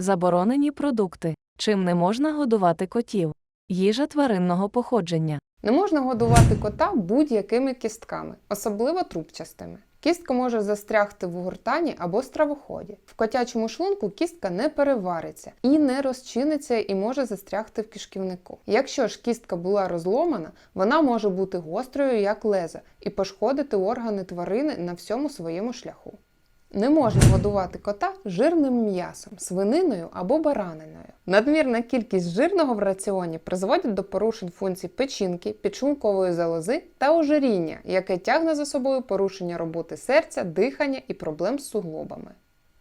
Заборонені продукти. Чим не можна годувати котів. Їжа тваринного походження. Не можна годувати кота будь-якими кістками, особливо трубчастими. Кістка може застрягти в гуртані або стравоході. В котячому шлунку кістка не перевариться і не розчиниться і може застрягти в кишківнику. Якщо ж кістка була розломана, вона може бути гострою як леза і пошкодити органи тварини на всьому своєму шляху. Не можна годувати кота жирним м'ясом, свининою або бараниною. Надмірна кількість жирного в раціоні призводить до порушень функцій печінки, підшлункової залози та ожиріння, яке тягне за собою порушення роботи серця, дихання і проблем з суглобами.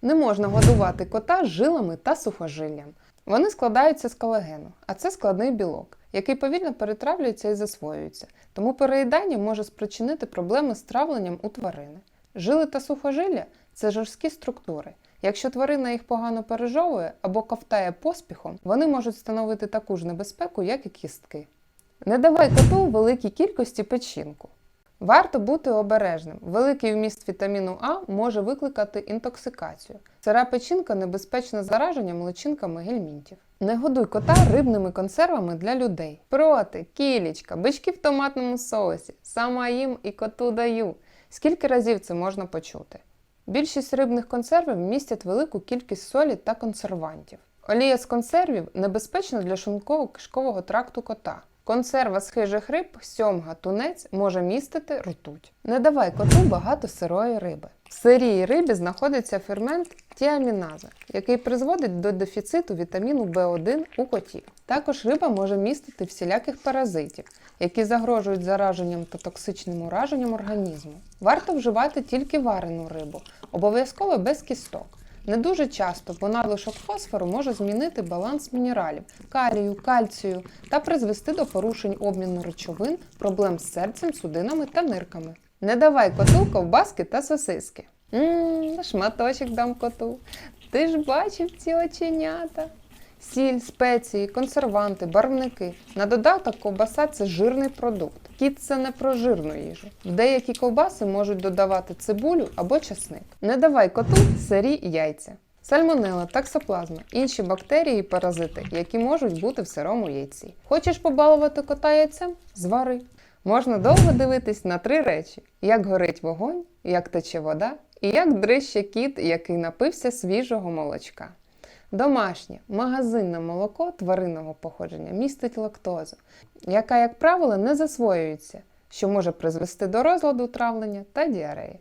Не можна годувати кота жилами та сухожиллям. Вони складаються з колагену, а це складний білок, який повільно перетравлюється і засвоюється, тому переїдання може спричинити проблеми з травленням у тварини. Жили та сухожилля це жорсткі структури. Якщо тварина їх погано пережовує або ковтає поспіхом, вони можуть становити таку ж небезпеку, як і кістки. Не давай коту великій кількості печінку. Варто бути обережним. Великий вміст вітаміну А може викликати інтоксикацію. Сира печінка небезпечна зараженням личинками гельмінтів. Не годуй кота рибними консервами для людей. Проти, кілічка, бички в томатному соусі. Сама їм і коту даю. Скільки разів це можна почути? Більшість рибних консервів містять велику кількість солі та консервантів. Олія з консервів небезпечна для шлунково-кишкового тракту кота. Консерва з хижих риб, сьомга, тунець може містити ртуть. Не давай коту багато сирої риби. В сирій рибі знаходиться фермент тіаміназа, який призводить до дефіциту вітаміну В1 у котів. Також риба може містити всіляких паразитів, які загрожують зараженням та токсичним ураженням організму. Варто вживати тільки варену рибу, обов'язково без кісток. Не дуже часто, бо надлишок фосфору може змінити баланс мінералів, калію, кальцію та призвести до порушень обміну речовин, проблем з серцем, судинами та нирками. Не давай коту ковбаски та сосиски. Ммм, шматочок дам коту. Ти ж бачив ці оченята. Сіль, спеції, консерванти, барвники. На додаток ковбаса це жирний продукт. Кіт це не про жирну їжу. В деякі ковбаси можуть додавати цибулю або часник. Не давай коту сирі яйця. Сальмонела, таксоплазма, інші бактерії і паразити, які можуть бути в сирому яйці. Хочеш побалувати кота яйцем? Звари. Можна довго дивитись на три речі: як горить вогонь, як тече вода, і як дрище кіт, який напився свіжого молочка. Домашнє магазинне молоко тваринного походження містить лактозу, яка, як правило, не засвоюється, що може призвести до розладу травлення та діареї.